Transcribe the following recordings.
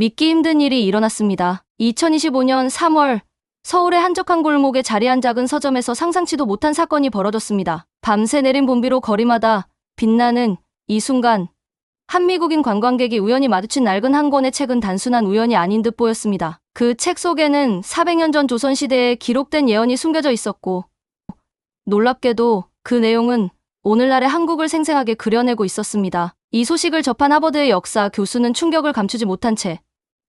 믿기 힘든 일이 일어났습니다. 2025년 3월 서울의 한적한 골목에 자리한 작은 서점에서 상상치도 못한 사건이 벌어졌습니다. 밤새 내린 봄비로 거리마다 빛나는 이 순간 한미국인 관광객이 우연히 마주친 낡은 한 권의 책은 단순한 우연이 아닌 듯 보였습니다. 그 책 속에는 400년 전 조선시대에 기록된 예언이 숨겨져 있었고 놀랍게도 그 내용은 오늘날의 한국을 생생하게 그려내고 있었습니다. 이 소식을 접한 하버드의 역사 교수는 충격을 감추지 못한 채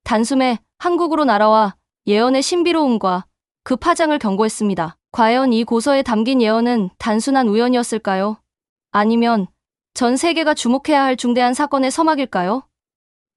단숨에 한국으로 날아와 예언의 신비로움과 그 파장을 경고했습니다. 과연 이 고서에 담긴 예언은 단순한 우연이었을까요? 아니면 전 세계가 주목해야 할 중대한 사건의 서막일까요?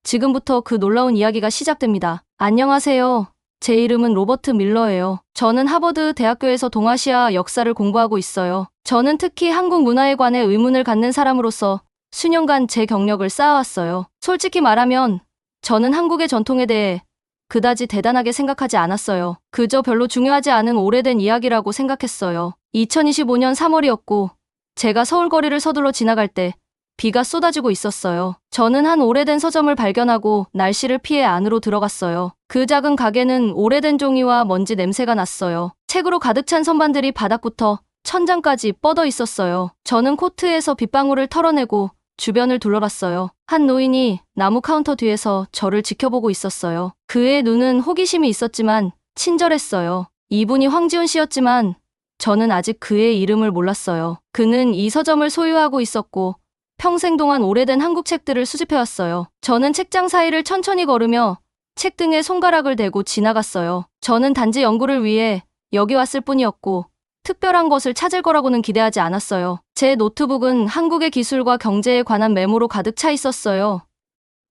지금부터 그 놀라운 이야기가 시작됩니다. 안녕하세요. 제 이름은 로버트 밀러예요. 저는 하버드 대학교에서 동아시아 역사를 공부하고 있어요. 저는 특히 한국 문화에 관해 의문을 갖는 사람으로서 수년간 제 경력을 쌓아왔어요. 솔직히 말하면 저는 한국의 전통에 대해 그다지 대단하게 생각하지 않았어요. 그저 별로 중요하지 않은 오래된 이야기라고 생각했어요. 2025년 3월이었고 제가 서울 거리를 서둘러 지나갈 때 비가 쏟아지고 있었어요. 저는 한 오래된 서점을 발견하고 날씨를 피해 안으로 들어갔어요. 그 작은 가게는 오래된 종이와 먼지 냄새가 났어요. 책으로 가득 찬 선반들이 바닥부터 천장까지 뻗어 있었어요. 저는 코트에서 빗방울을 털어내고 주변을 둘러봤어요. 한 노인이 나무 카운터 뒤에서 저를 지켜보고 있었어요. 그의 눈은 호기심이 있었지만 친절했어요. 이분이 황지훈 씨였지만 저는 아직 그의 이름을 몰랐어요. 그는 이 서점을 소유하고 있었고 평생 동안 오래된 한국 책들을 수집해왔어요. 저는 책장 사이를 천천히 걸으며 책 등에 손가락을 대고 지나갔어요. 저는 단지 연구를 위해 여기 왔을 뿐이었고 특별한 것을 찾을 거라고는 기대하지 않았어요. 제 노트북은 한국의 기술과 경제에 관한 메모로 가득 차 있었어요.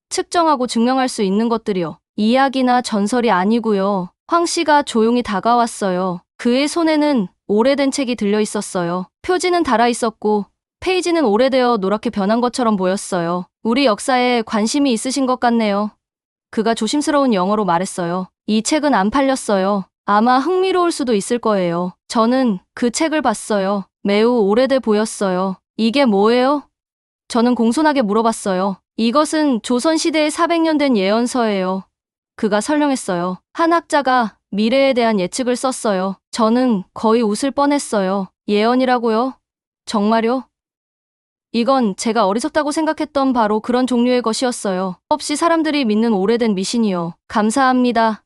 측정하고 증명할 수 있는 것들이요. 이야기나 전설이 아니고요. 황 씨가 조용히 다가왔어요. 그의 손에는 오래된 책이 들려 있었어요. 표지는 달아 있었고 페이지는 오래되어 노랗게 변한 것처럼 보였어요. 우리 역사에 관심이 있으신 것 같네요. 그가 조심스러운 영어로 말했어요. 이 책은 안 팔렸어요. 아마 흥미로울 수도 있을 거예요. 저는 그 책을 봤어요. 매우 오래돼 보였어요. 이게 뭐예요? 저는 공손하게 물어봤어요. 이것은 조선시대의 400년 된 예언서예요. 그가 설명했어요. 한 학자가 미래에 대한 예측을 썼어요. 저는 거의 웃을 뻔했어요. 예언이라고요? 정말요? 이건 제가 어리석다고 생각했던 바로 그런 종류의 것이었어요. 없이 사람들이 믿는 오래된 미신이요. 감사합니다.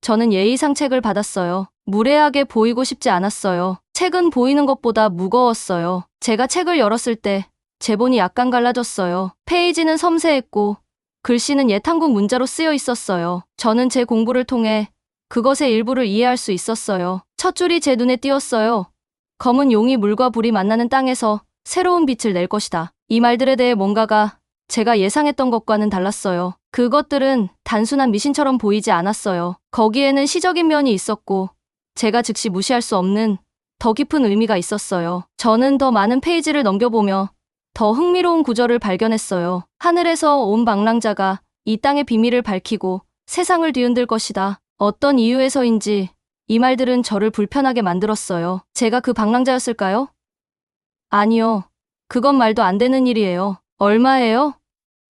저는 예의상 책을 받았어요. 무례하게 보이고 싶지 않았어요. 책은 보이는 것보다 무거웠어요. 제가 책을 열었을 때 제본이 약간 갈라졌어요. 페이지는 섬세했고 글씨는 옛 한국 문자로 쓰여 있었어요. 저는 제 공부를 통해 그것의 일부를 이해할 수 있었어요. 첫 줄이 제 눈에 띄었어요. 검은 용이 물과 불이 만나는 땅에서 새로운 빛을 낼 것이다. 이 말들에 대해 뭔가가 제가 예상했던 것과는 달랐어요. 그것들은 단순한 미신처럼 보이지 않았어요. 거기에는 시적인 면이 있었고 제가 즉시 무시할 수 없는 더 깊은 의미가 있었어요. 저는 더 많은 페이지를 넘겨보며 더 흥미로운 구절을 발견했어요. 하늘에서 온 방랑자가 이 땅의 비밀을 밝히고 세상을 뒤흔들 것이다. 어떤 이유에서인지 이 말들은 저를 불편하게 만들었어요. 제가 그 방랑자였을까요? 아니요. 그건 말도 안 되는 일이에요. 얼마예요?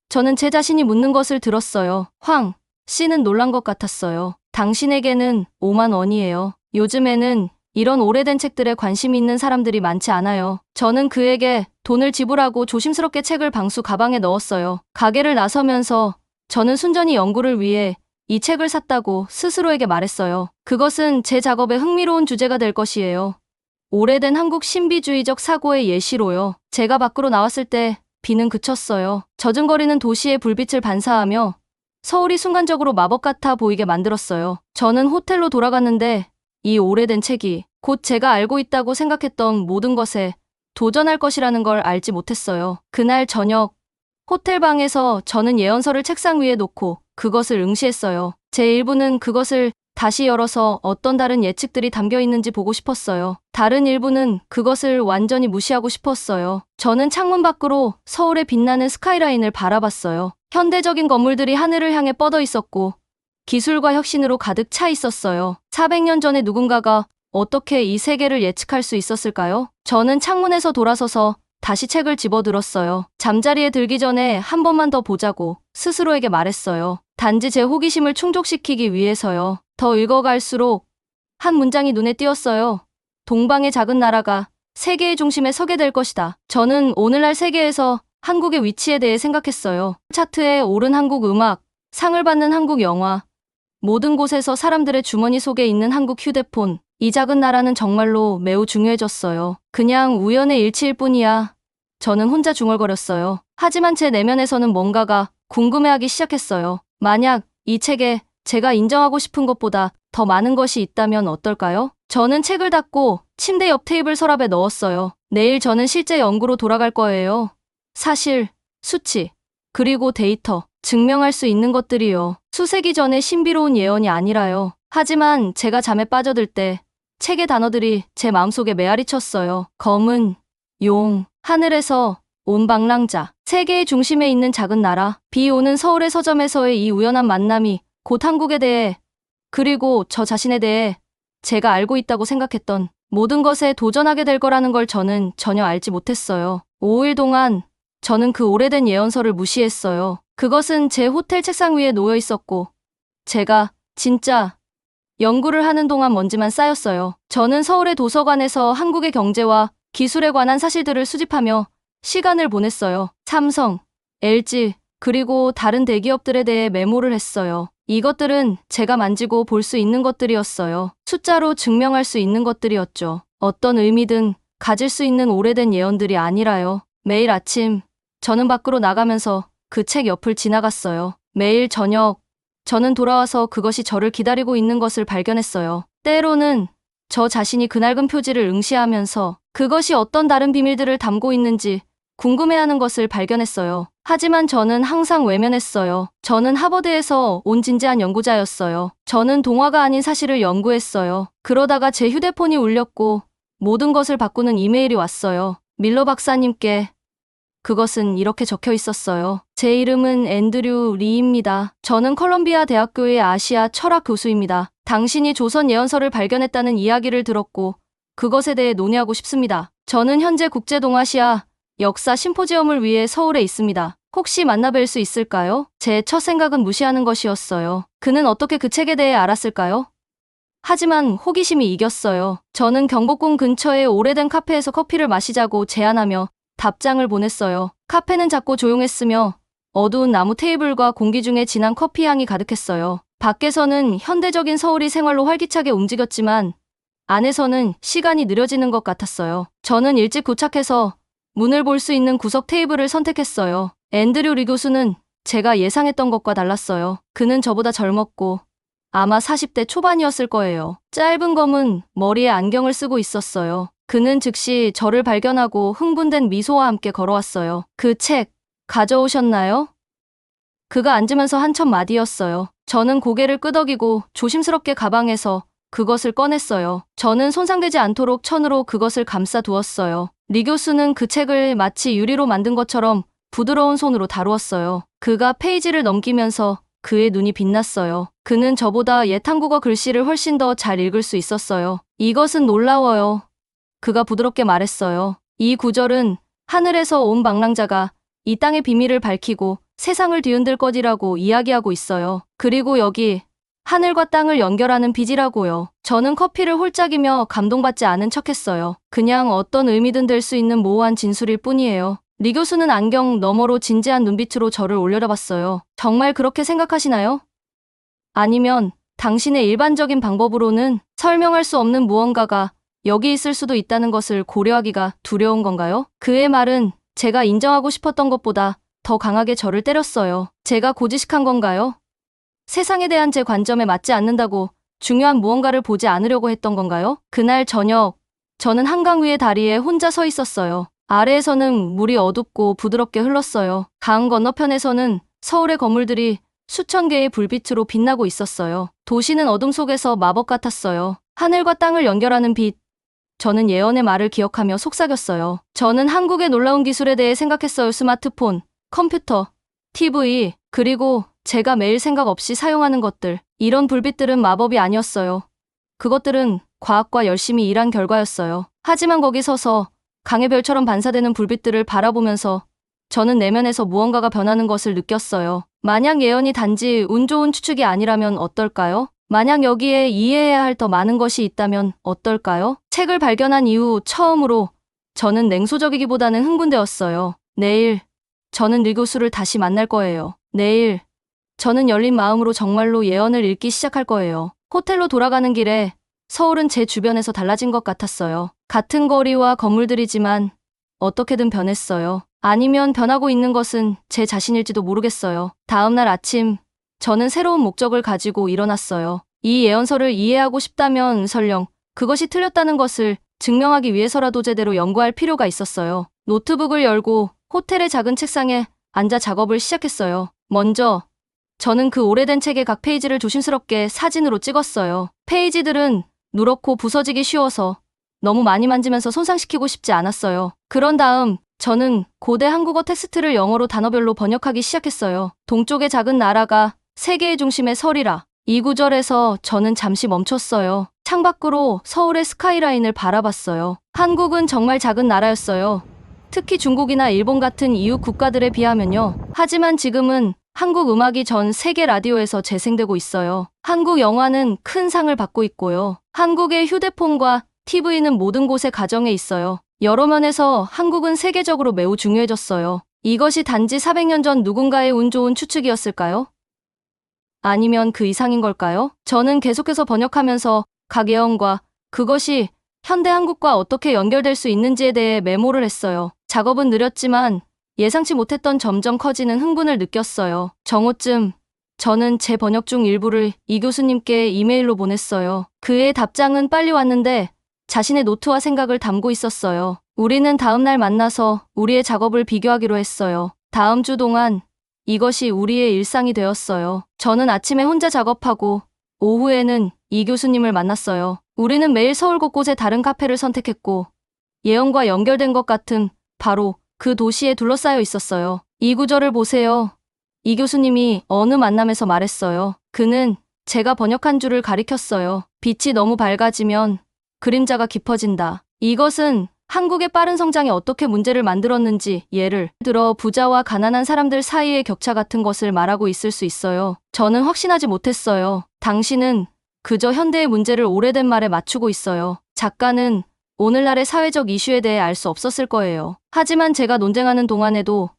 저는 제 자신이 묻는 것을 들었어요. 황 씨는 놀란 것 같았어요. 당신에게는 5만 원이에요. 요즘에는 이런 오래된 책들에 관심이 있는 사람들이 많지 않아요. 저는 그에게 돈을 지불하고 조심스럽게 책을 방수 가방에 넣었어요. 가게를 나서면서 저는 순전히 연구를 위해 이 책을 샀다고 스스로에게 말했어요. 그것은 제 작업에 흥미로운 주제가 될 것이에요. 오래된 한국 신비주의적 사고의 예시로요. 제가 밖으로 나왔을 때 비는 그쳤어요. 젖은 거리는 도시의 불빛을 반사하며 서울이 순간적으로 마법 같아 보이게 만들었어요. 저는 호텔로 돌아갔는데 이 오래된 책이 곧 제가 알고 있다고 생각했던 모든 것에 도전할 것이라는 걸 알지 못했어요. 그날 저녁 호텔 방에서 저는 예언서를 책상 위에 놓고 그것을 응시했어요. 제 일부는 그것을 다시 열어서 어떤 다른 예측들이 담겨 있는지 보고 싶었어요. 다른 일부는 그것을 완전히 무시하고 싶었어요. 저는 창문 밖으로 서울의 빛나는 스카이라인을 바라봤어요. 현대적인 건물들이 하늘을 향해 뻗어 있었고 기술과 혁신으로 가득 차 있었어요. 400년 전에 누군가가 어떻게 이 세계를 예측할 수 있었을까요? 저는 창문에서 돌아서서 다시 책을 집어들었어요. 잠자리에 들기 전에 한 번만 더 보자고 스스로에게 말했어요. 단지 제 호기심을 충족시키기 위해서요. 더 읽어갈수록 한 문장이 눈에 띄었어요. 동방의 작은 나라가 세계의 중심에 서게 될 것이다. 저는 오늘날 세계에서 한국의 위치에 대해 생각했어요. 차트에 오른 한국 음악, 상을 받는 한국 영화, 모든 곳에서 사람들의 주머니 속에 있는 한국 휴대폰, 이 작은 나라는 정말로 매우 중요해졌어요. 그냥 우연의 일치일 뿐이야. 저는 혼자 중얼거렸어요. 하지만 제 내면에서는 뭔가가 궁금해하기 시작했어요. 만약 이 책에 제가 인정하고 싶은 것보다 더 많은 것이 있다면 어떨까요? 저는 책을 닫고 침대 옆 테이블 서랍에 넣었어요. 내일 저는 실제 연구로 돌아갈 거예요. 사실, 수치, 그리고 데이터, 증명할 수 있는 것들이요. 수세기 전의 신비로운 예언이 아니라요. 하지만 제가 잠에 빠져들 때 책의 단어들이 제 마음속에 메아리 쳤어요. 검은, 용, 하늘에서 온 방랑자, 세계의 중심에 있는 작은 나라, 비 오는 서울의 서점에서의 이 우연한 만남이 곧 한국에 대해, 그리고 저 자신에 대해 제가 알고 있다고 생각했던 모든 것에 도전하게 될 거라는 걸 저는 전혀 알지 못했어요. 5일 동안 저는 그 오래된 예언서를 무시했어요. 그것은 제 호텔 책상 위에 놓여 있었고, 제가 진짜 연구를 하는 동안 먼지만 쌓였어요. 저는 서울의 도서관에서 한국의 경제와 기술에 관한 사실들을 수집하며 시간을 보냈어요. 삼성, LG, 그리고 다른 대기업들에 대해 메모를 했어요. 이것들은 제가 만지고 볼 수 있는 것들이었어요. 숫자로 증명할 수 있는 것들이었죠. 어떤 의미든 가질 수 있는 오래된 예언들이 아니라요. 매일 아침, 저는 밖으로 나가면서 그 책 옆을 지나갔어요. 매일 저녁, 저는 돌아와서 그것이 저를 기다리고 있는 것을 발견했어요. 때로는 저 자신이 그 낡은 표지를 응시하면서 그것이 어떤 다른 비밀들을 담고 있는지 궁금해하는 것을 발견했어요. 하지만 저는 항상 외면했어요. 저는 하버드에서 온 진지한 연구자였어요. 저는 동화가 아닌 사실을 연구했어요. 그러다가 제 휴대폰이 울렸고 모든 것을 바꾸는 이메일이 왔어요. 밀러 박사님께 그것은 이렇게 적혀 있었어요. 제 이름은 앤드류 리입니다. 저는 컬럼비아 대학교의 아시아 철학 교수입니다. 당신이 조선 예언서를 발견했다는 이야기를 들었고 그것에 대해 논의하고 싶습니다. 저는 현재 국제동아시아 역사 심포지엄을 위해 서울에 있습니다. 혹시 만나뵐 수 있을까요? 제 첫 생각은 무시하는 것이었어요. 그는 어떻게 그 책에 대해 알았을까요? 하지만 호기심이 이겼어요. 저는 경복궁 근처의 오래된 카페에서 커피를 마시자고 제안하며 답장을 보냈어요. 카페는 작고 조용했으며 어두운 나무 테이블과 공기 중에 진한 커피 향이 가득했어요. 밖에서는 현대적인 서울이 생활로 활기차게 움직였지만 안에서는 시간이 느려지는 것 같았어요. 저는 일찍 도착해서 문을 볼 수 있는 구석 테이블을 선택했어요. 앤드류 리 교수는 제가 예상했던 것과 달랐어요. 그는 저보다 젊었고 아마 40대 초반이었을 거예요. 짧은 검은 머리에 안경을 쓰고 있었어요. 그는 즉시 저를 발견하고 흥분된 미소와 함께 걸어왔어요. 그 책 가져오셨나요? 그가 앉으면서 한첫 마디였어요. 저는 고개를 끄덕이고 조심스럽게 가방에서 그것을 꺼냈어요. 저는 손상되지 않도록 천으로 그것을 감싸 두었어요. 리 교수는 그 책을 마치 유리로 만든 것처럼 부드러운 손으로 다루었어요. 그가 페이지를 넘기면서 그의 눈이 빛났어요. 그는 저보다 옛 한국어 글씨를 훨씬 더 잘 읽을 수 있었어요. 이것은 놀라워요. 그가 부드럽게 말했어요. 이 구절은 하늘에서 온 방랑자가 이 땅의 비밀을 밝히고 세상을 뒤흔들 것이라고 이야기하고 있어요. 그리고 여기 하늘과 땅을 연결하는 빚이라고요. 저는 커피를 홀짝이며 감동받지 않은 척했어요. 그냥 어떤 의미든 될 수 있는 모호한 진술일 뿐이에요. 리 교수는 안경 너머로 진지한 눈빛으로 저를 올려다봤어요. 정말 그렇게 생각하시나요? 아니면 당신의 일반적인 방법으로는 설명할 수 없는 무언가가 여기 있을 수도 있다는 것을 고려하기가 두려운 건가요? 그의 말은 제가 인정하고 싶었던 것보다 더 강하게 저를 때렸어요. 제가 고지식한 건가요? 세상에 대한 제 관점에 맞지 않는다고 중요한 무언가를 보지 않으려고 했던 건가요? 그날 저녁, 저는 한강 위의 다리에 혼자 서 있었어요. 아래에서는 물이 어둡고 부드럽게 흘렀어요. 강 건너편에서는 서울의 건물들이 수천 개의 불빛으로 빛나고 있었어요. 도시는 어둠 속에서 마법 같았어요. 하늘과 땅을 연결하는 빛. 저는 예언의 말을 기억하며 속삭였어요. 저는 한국의 놀라운 기술에 대해 생각했어요. 스마트폰, 컴퓨터, TV, 그리고 제가 매일 생각 없이 사용하는 것들. 이런 불빛들은 마법이 아니었어요. 그것들은 과학과 열심히 일한 결과였어요. 하지만 거기 서서 강의 별처럼 반사되는 불빛들을 바라보면서 저는 내면에서 무언가가 변하는 것을 느꼈어요. 만약 예언이 단지 운 좋은 추측이 아니라면 어떨까요? 만약 여기에 이해해야 할 더 많은 것이 있다면 어떨까요? 책을 발견한 이후 처음으로 저는 냉소적이기보다는 흥분되었어요. 내일 저는 리 교수를 다시 만날 거예요. 내일 저는 열린 마음으로 정말로 예언을 읽기 시작할 거예요. 호텔로 돌아가는 길에 서울은 제 주변에서 달라진 것 같았어요. 같은 거리와 건물들이지만 어떻게든 변했어요. 아니면 변하고 있는 것은 제 자신일지도 모르겠어요. 다음날 아침, 저는 새로운 목적을 가지고 일어났어요. 이 예언서를 이해하고 싶다면 설령 그것이 틀렸다는 것을 증명하기 위해서라도 제대로 연구할 필요가 있었어요. 노트북을 열고 호텔의 작은 책상에 앉아 작업을 시작했어요. 먼저 저는 그 오래된 책의 각 페이지를 조심스럽게 사진으로 찍었어요. 페이지들은 누렇고 부서지기 쉬워서 너무 많이 만지면서 손상시키고 싶지 않았어요. 그런 다음 저는 고대 한국어 텍스트를 영어로 단어별로 번역하기 시작했어요. 동쪽의 작은 나라가 세계의 중심에 서리라. 이 구절에서 저는 잠시 멈췄어요. 창밖으로 서울의 스카이라인을 바라봤어요. 한국은 정말 작은 나라였어요. 특히 중국이나 일본 같은 이웃 국가들에 비하면요. 하지만 지금은 한국 음악이 전 세계 라디오에서 재생되고 있어요. 한국 영화는 큰 상을 받고 있고요. 한국의 휴대폰과 TV는 모든 곳에 가정에 있어요. 여러 면에서 한국은 세계적으로 매우 중요해졌어요. 이것이 단지 400년 전 누군가의 운 좋은 추측이었을까요? 아니면 그 이상인 걸까요? 저는 계속해서 번역하면서 각 예언과 그것이 현대 한국과 어떻게 연결될 수 있는지에 대해 메모를 했어요. 작업은 느렸지만 예상치 못했던 점점 커지는 흥분을 느꼈어요. 정오쯤 저는 제 번역 중 일부를 이 교수님께 이메일로 보냈어요. 그의 답장은 빨리 왔는데 자신의 노트와 생각을 담고 있었어요. 우리는 다음날 만나서 우리의 작업을 비교하기로 했어요. 다음 주 동안 이것이 우리의 일상이 되었어요. 저는 아침에 혼자 작업하고 오후에는 이 교수님을 만났어요. 우리는 매일 서울 곳곳에 다른 카페를 선택했고 예언과 연결된 것 같은 바로 그 도시에 둘러싸여 있었어요. 이 구절을 보세요. 이 교수님이 어느 만남에서 말했어요. 그는 제가 번역한 줄을 가리켰어요. 빛이 너무 밝아지면 그림자가 깊어진다. 이것은 한국의 빠른 성장이 어떻게 문제를 만들었는지 예를 들어 부자와 가난한 사람들 사이의 격차 같은 것을 말하고 있을 수 있어요. 저는 확신하지 못했어요. 당신은 그저 현대의 문제를 오래된 말에 맞추고 있어요. 작가는 오늘날의 사회적 이슈에 대해 알 수 없었을 거예요. 하지만 제가 논쟁하는 동안에도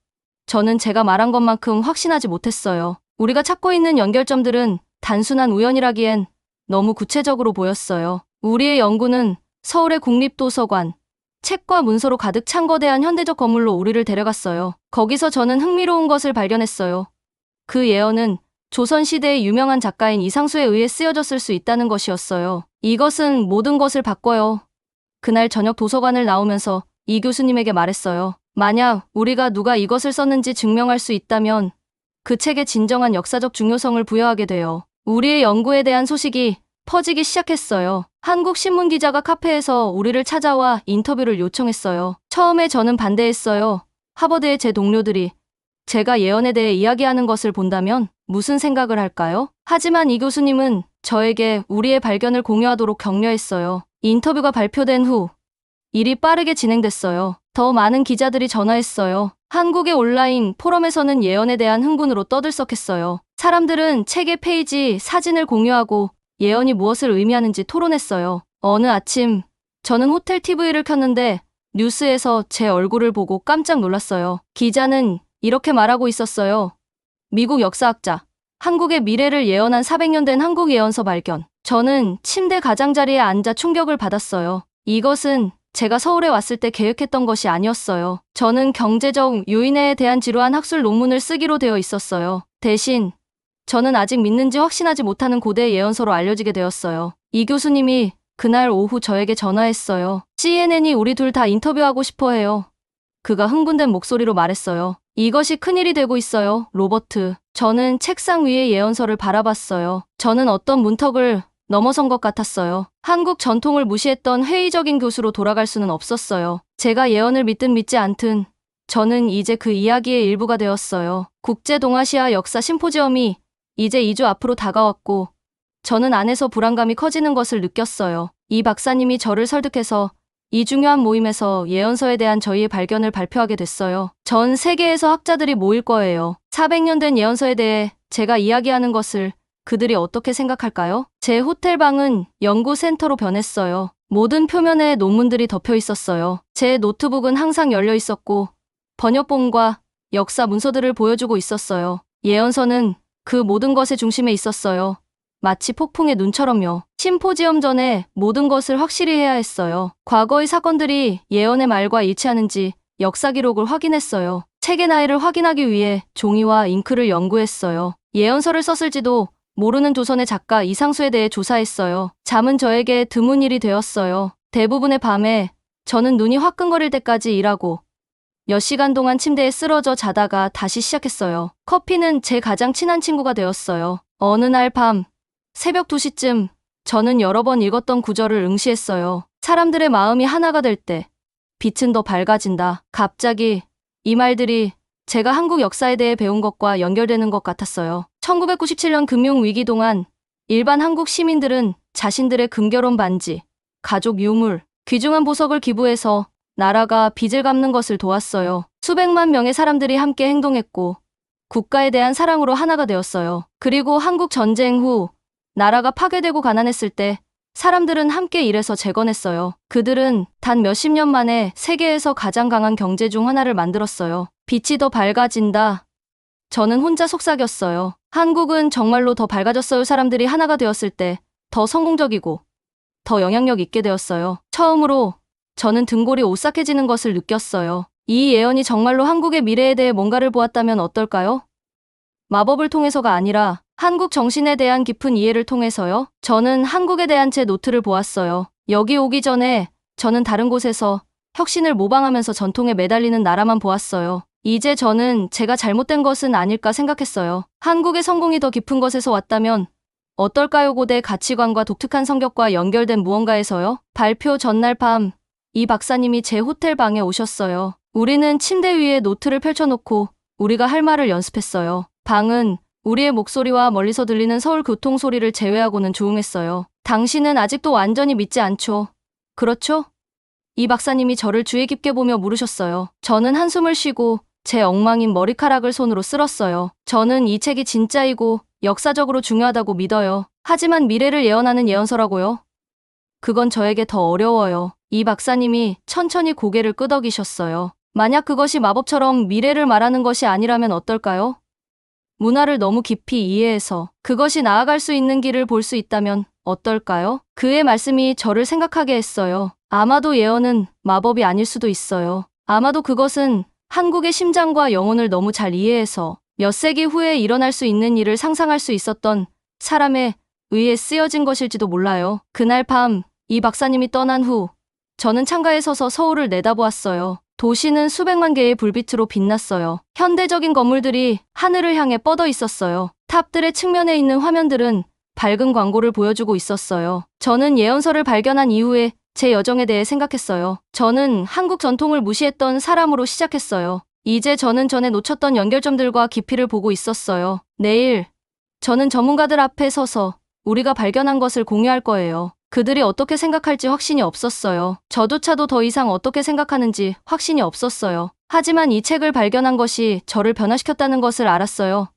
저는 제가 말한 것만큼 확신하지 못했어요. 우리가 찾고 있는 연결점들은 단순한 우연이라기엔 너무 구체적으로 보였어요. 우리의 연구는 서울의 국립도서관, 책과 문서로 가득 찬 거대한 현대적 건물로 우리를 데려갔어요. 거기서 저는 흥미로운 것을 발견했어요. 그 예언은 조선시대의 유명한 작가인 이상수에 의해 쓰여졌을 수 있다는 것이었어요. 이것은 모든 것을 바꿔요. 그날 저녁 도서관을 나오면서 이 교수님에게 말했어요. 만약 우리가 누가 이것을 썼는지 증명할 수 있다면 그 책의 진정한 역사적 중요성을 부여하게 돼요. 우리의 연구에 대한 소식이 퍼지기 시작했어요. 한국 신문 기자가 카페에서 우리를 찾아와 인터뷰를 요청했어요. 처음에 저는 반대했어요. 하버드의 제 동료들이 제가 예언에 대해 이야기하는 것을 본다면 무슨 생각을 할까요? 하지만 이 교수님은 저에게 우리의 발견을 공유하도록 격려했어요. 인터뷰가 발표된 후 일이 빠르게 진행됐어요. 더 많은 기자들이 전화했어요. 한국의 온라인 포럼에서는 예언에 대한 흥분으로 떠들썩했어요. 사람들은 책의 페이지, 사진을 공유하고 예언이 무엇을 의미하는지 토론했어요. 어느 아침 저는 호텔 TV를 켰는데 뉴스에서 제 얼굴을 보고 깜짝 놀랐어요. 기자는 이렇게 말하고 있었어요. 미국 역사학자, 한국의 미래를 예언한 400년 된 한국 예언서 발견. 저는 침대 가장자리에 앉아 충격을 받았어요. 이것은 제가 서울에 왔을 때 계획했던 것이 아니었어요. 저는 경제적 요인에 대한 지루한 학술 논문을 쓰기로 되어 있었어요. 대신 저는 아직 믿는지 확신하지 못하는 고대 예언서로 알려지게 되었어요. 이 교수님이 그날 오후 저에게 전화했어요. CNN이 우리 둘 다 인터뷰하고 싶어 해요. 그가 흥분된 목소리로 말했어요. 이것이 큰일이 되고 있어요, 로버트. 저는 책상 위의 예언서를 바라봤어요. 저는 어떤 문턱을 넘어선 것 같았어요. 한국 전통을 무시했던 회의적인 교수로 돌아갈 수는 없었어요. 제가 예언을 믿든 믿지 않든 저는 이제 그 이야기의 일부가 되었어요. 국제 동아시아 역사 심포지엄이 이제 2주 앞으로 다가왔고 저는 안에서 불안감이 커지는 것을 느꼈어요. 이 박사님이 저를 설득해서 이 중요한 모임에서 예언서에 대한 저희의 발견을 발표하게 됐어요. 전 세계에서 학자들이 모일 거예요. 400년 된 예언서에 대해 제가 이야기하는 것을 그들이 어떻게 생각할까요? 제 호텔방은 연구센터로 변했어요. 모든 표면에 논문들이 덮여 있었어요. 제 노트북은 항상 열려 있었고 번역본과 역사 문서들을 보여주고 있었어요. 예언서는 그 모든 것의 중심에 있었어요. 마치 폭풍의 눈처럼요. 심포지엄 전에 모든 것을 확실히 해야 했어요. 과거의 사건들이 예언의 말과 일치하는지 역사 기록을 확인했어요. 책의 나이를 확인하기 위해 종이와 잉크를 연구했어요. 예언서를 썼을지도 모르는 조선의 작가 이상수에 대해 조사했어요. 잠은 저에게 드문 일이 되었어요. 대부분의 밤에 저는 눈이 화끈거릴 때까지 일하고 몇 시간 동안 침대에 쓰러져 자다가 다시 시작했어요. 커피는 제 가장 친한 친구가 되었어요. 어느 날 밤, 새벽 2시쯤 저는 여러 번 읽었던 구절을 응시했어요. 사람들의 마음이 하나가 될 때, 빛은 더 밝아진다. 갑자기 이 말들이 제가 한국 역사에 대해 배운 것과 연결되는 것 같았어요. 1997년 금융위기 동안 일반 한국 시민들은 자신들의 금결혼 반지, 가족 유물, 귀중한 보석을 기부해서 나라가 빚을 갚는 것을 도왔어요. 수백만 명의 사람들이 함께 행동했고 국가에 대한 사랑으로 하나가 되었어요. 그리고 한국 전쟁 후 나라가 파괴되고 가난했을 때 사람들은 함께 일해서 재건했어요. 그들은 단 몇십 년 만에 세계에서 가장 강한 경제 중 하나를 만들었어요. 빛이 더 밝아진다. 저는 혼자 속삭였어요. 한국은 정말로 더 밝아졌어요. 사람들이 하나가 되었을 때 더 성공적이고 더 영향력 있게 되었어요. 처음으로 저는 등골이 오싹해지는 것을 느꼈어요. 이 예언이 정말로 한국의 미래에 대해 뭔가를 보았다면 어떨까요? 마법을 통해서가 아니라 한국 정신에 대한 깊은 이해를 통해서요. 저는 한국에 대한 제 노트를 보았어요. 여기 오기 전에 저는 다른 곳에서 혁신을 모방하면서 전통에 매달리는 나라만 보았어요. 이제 저는 제가 잘못된 것은 아닐까 생각했어요. 한국의 성공이 더 깊은 것에서 왔다면 어떨까요? 고대 가치관과 독특한 성격과 연결된 무언가에서요. 발표 전날 밤, 이 박사님이 제 호텔 방에 오셨어요. 우리는 침대 위에 노트를 펼쳐놓고 우리가 할 말을 연습했어요. 방은 우리의 목소리와 멀리서 들리는 서울 교통 소리를 제외하고는 조용했어요. 당신은 아직도 완전히 믿지 않죠? 그렇죠? 이 박사님이 저를 주의 깊게 보며 물으셨어요. 저는 한숨을 쉬고 제 엉망인 머리카락을 손으로 쓸었어요. 저는 이 책이 진짜이고 역사적으로 중요하다고 믿어요. 하지만 미래를 예언하는 예언서라고요? 그건 저에게 더 어려워요. 이 박사님이 천천히 고개를 끄덕이셨어요. 만약 그것이 마법처럼 미래를 말하는 것이 아니라면 어떨까요? 문화를 너무 깊이 이해해서 그것이 나아갈 수 있는 길을 볼 수 있다면 어떨까요? 그의 말씀이 저를 생각하게 했어요. 아마도 예언은 마법이 아닐 수도 있어요. 아마도 그것은 한국의 심장과 영혼을 너무 잘 이해해서 몇 세기 후에 일어날 수 있는 일을 상상할 수 있었던 사람의 의에 쓰여진 것일지도 몰라요. 그날 밤, 이 박사님이 떠난 후, 저는 창가에 서서 서울을 내다보았어요. 도시는 수백만 개의 불빛으로 빛났어요. 현대적인 건물들이 하늘을 향해 뻗어 있었어요. 탑들의 측면에 있는 화면들은 밝은 광고를 보여주고 있었어요. 저는 예언서를 발견한 이후에 제 여정에 대해 생각했어요. 저는 한국 전통을 무시했던 사람으로 시작했어요. 이제 저는 전에 놓쳤던 연결점들과 깊이를 보고 있었어요. 내일, 저는 전문가들 앞에 서서 우리가 발견한 것을 공유할 거예요. 그들이 어떻게 생각할지 확신이 없었어요. 저조차도 더 이상 어떻게 생각하는지 확신이 없었어요. 하지만 이 책을 발견한 것이 저를 변화시켰다는 것을 알았어요.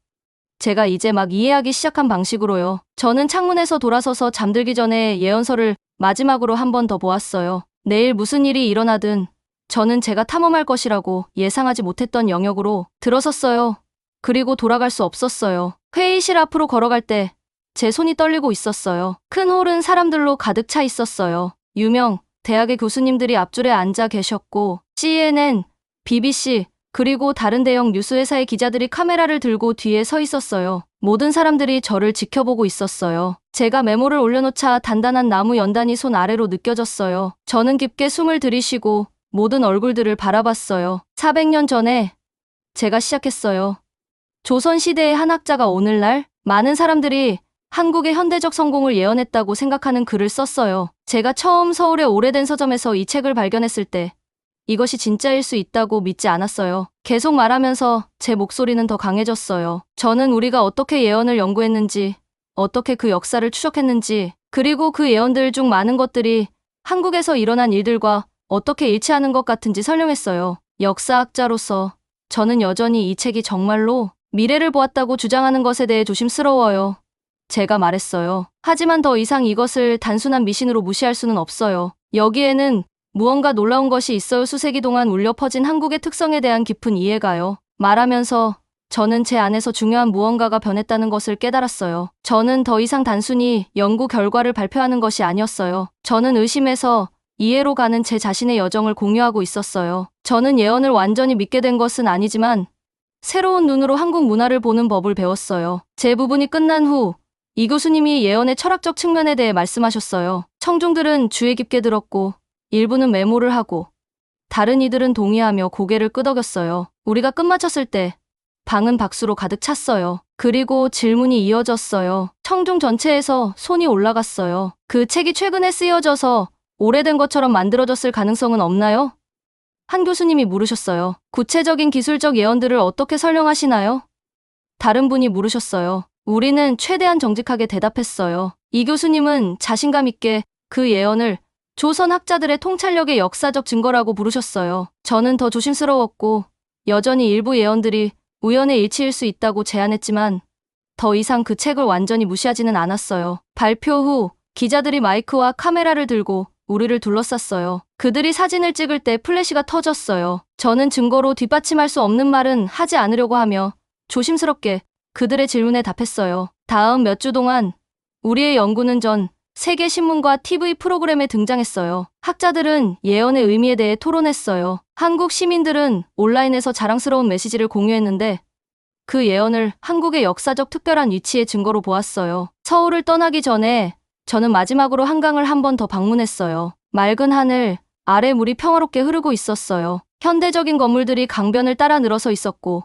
제가 이제 막 이해하기 시작한 방식으로요. 저는 창문에서 돌아서서 잠들기 전에 예언서를 마지막으로 한 번 더 보았어요. 내일 무슨 일이 일어나든 저는 제가 탐험할 것이라고 예상하지 못했던 영역으로 들어섰어요. 그리고 돌아갈 수 없었어요. 회의실 앞으로 걸어갈 때 제 손이 떨리고 있었어요. 큰 홀은 사람들로 가득 차 있었어요. 유명, 대학의 교수님들이 앞줄에 앉아 계셨고, CNN, BBC, 그리고 다른 대형 뉴스회사의 기자들이 카메라를 들고 뒤에 서 있었어요. 모든 사람들이 저를 지켜보고 있었어요. 제가 메모를 올려놓자 단단한 나무 연단이 손 아래로 느껴졌어요. 저는 깊게 숨을 들이쉬고 모든 얼굴들을 바라봤어요. 400년 전에 제가 시작했어요. 조선시대의 한 학자가 오늘날 많은 사람들이 한국의 현대적 성공을 예언했다고 생각하는 글을 썼어요. 제가 처음 서울의 오래된 서점에서 이 책을 발견했을 때 이것이 진짜일 수 있다고 믿지 않았어요. 계속 말하면서 제 목소리는 더 강해졌어요. 저는 우리가 어떻게 예언을 연구했는지, 어떻게 그 역사를 추적했는지, 그리고 그 예언들 중 많은 것들이 한국에서 일어난 일들과 어떻게 일치하는 것 같은지 설명했어요. 역사학자로서 저는 여전히 이 책이 정말로 미래를 보았다고 주장하는 것에 대해 조심스러워요. 제가 말했어요. 하지만 더 이상 이것을 단순한 미신으로 무시할 수는 없어요. 여기에는 무언가 놀라운 것이 있어요. 수세기 동안 울려 퍼진 한국의 특성에 대한 깊은 이해가요. 말하면서 저는 제 안에서 중요한 무언가가 변했다는 것을 깨달았어요. 저는 더 이상 단순히 연구 결과를 발표하는 것이 아니었어요. 저는 의심에서 이해로 가는 제 자신의 여정을 공유하고 있었어요. 저는 예언을 완전히 믿게 된 것은 아니지만 새로운 눈으로 한국 문화를 보는 법을 배웠어요. 제 부분이 끝난 후 이 교수님이 예언의 철학적 측면에 대해 말씀하셨어요. 청중들은 주의 깊게 들었고 일부는 메모를 하고 다른 이들은 동의하며 고개를 끄덕였어요. 우리가 끝마쳤을 때 방은 박수로 가득 찼어요. 그리고 질문이 이어졌어요. 청중 전체에서 손이 올라갔어요. 그 책이 최근에 쓰여져서 오래된 것처럼 만들어졌을 가능성은 없나요? 한 교수님이 물으셨어요. 구체적인 기술적 예언들을 어떻게 설명하시나요? 다른 분이 물으셨어요. 우리는 최대한 정직하게 대답했어요. 이 교수님은 자신감 있게 그 예언을 조선 학자들의 통찰력의 역사적 증거라고 부르셨어요. 저는 더 조심스러웠고 여전히 일부 예언들이 우연의 일치일 수 있다고 제안했지만 더 이상 그 책을 완전히 무시하지는 않았어요. 발표 후 기자들이 마이크와 카메라를 들고 우리를 둘러쌌어요. 그들이 사진을 찍을 때 플래시가 터졌어요. 저는 증거로 뒷받침할 수 없는 말은 하지 않으려고 하며 조심스럽게 그들의 질문에 답했어요. 다음 몇 주 동안 우리의 연구는 전 세계 신문과 TV 프로그램에 등장했어요. 학자들은 예언의 의미에 대해 토론했어요. 한국 시민들은 온라인에서 자랑스러운 메시지를 공유했는데 그 예언을 한국의 역사적 특별한 위치의 증거로 보았어요. 서울을 떠나기 전에 저는 마지막으로 한강을 한 번 더 방문했어요. 맑은 하늘, 아래 물이 평화롭게 흐르고 있었어요. 현대적인 건물들이 강변을 따라 늘어서 있었고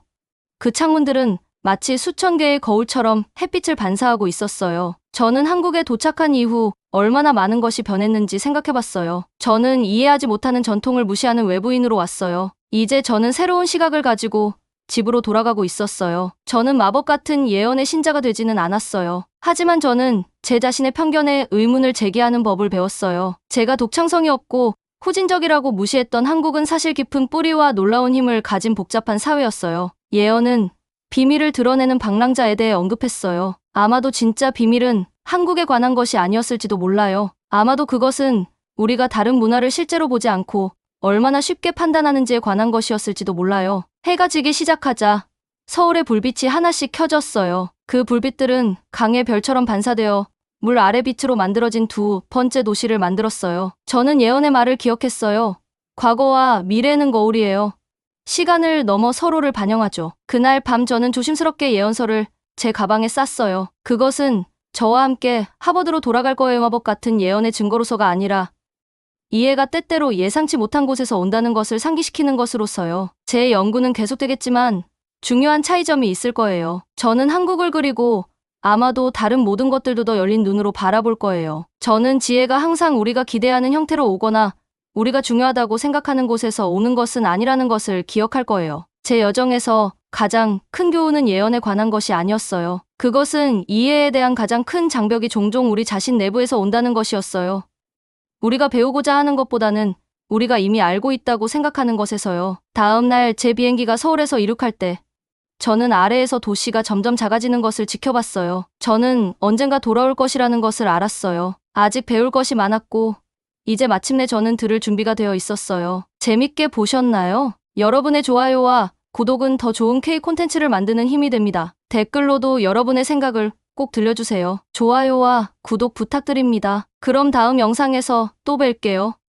그 창문들은 마치 수천 개의 거울처럼 햇빛을 반사하고 있었어요. 저는 한국에 도착한 이후 얼마나 많은 것이 변했는지 생각해봤어요. 저는 이해하지 못하는 전통을 무시하는 외부인으로 왔어요. 이제 저는 새로운 시각을 가지고 집으로 돌아가고 있었어요. 저는 마법 같은 예언의 신자가 되지는 않았어요. 하지만 저는 제 자신의 편견에 의문을 제기하는 법을 배웠어요. 제가 독창성이 없고 후진적이라고 무시했던 한국은 사실 깊은 뿌리와 놀라운 힘을 가진 복잡한 사회였어요. 예언은 비밀을 드러내는 방랑자에 대해 언급했어요. 아마도 진짜 비밀은 한국에 관한 것이 아니었을지도 몰라요. 아마도 그것은 우리가 다른 문화를 실제로 보지 않고 얼마나 쉽게 판단하는지에 관한 것이었을지도 몰라요. 해가 지기 시작하자 서울의 불빛이 하나씩 켜졌어요. 그 불빛들은 강의 별처럼 반사되어 물 아래 빛으로 만들어진 두 번째 도시를 만들었어요. 저는 예언의 말을 기억했어요. 과거와 미래는 거울이에요. 시간을 넘어 서로를 반영하죠. 그날 밤 저는 조심스럽게 예언서를 제 가방에 쌌어요. 그것은 저와 함께 하버드로 돌아갈 거예요 마법 같은 예언의 증거로서가 아니라 이해가 때때로 예상치 못한 곳에서 온다는 것을 상기시키는 것으로서요. 제 연구는 계속되겠지만 중요한 차이점이 있을 거예요. 저는 한국을 그리고 아마도 다른 모든 것들도 더 열린 눈으로 바라볼 거예요. 저는 지혜가 항상 우리가 기대하는 형태로 오거나 우리가 중요하다고 생각하는 곳에서 오는 것은 아니라는 것을 기억할 거예요. 제 여정에서 가장 큰 교훈은 예언에 관한 것이 아니었어요. 그것은 이해에 대한 가장 큰 장벽이 종종 우리 자신 내부에서 온다는 것이었어요. 우리가 배우고자 하는 것보다는 우리가 이미 알고 있다고 생각하는 것에서요. 다음 날 제 비행기가 서울에서 이륙할 때 저는 아래에서 도시가 점점 작아지는 것을 지켜봤어요. 저는 언젠가 돌아올 것이라는 것을 알았어요. 아직 배울 것이 많았고 이제 마침내 저는 들을 준비가 되어 있었어요. 재밌게 보셨나요? 여러분의 좋아요와 구독은 더 좋은 K 콘텐츠를 만드는 힘이 됩니다. 댓글로도 여러분의 생각을 꼭 들려주세요. 좋아요와 구독 부탁드립니다. 그럼 다음 영상에서 또 뵐게요.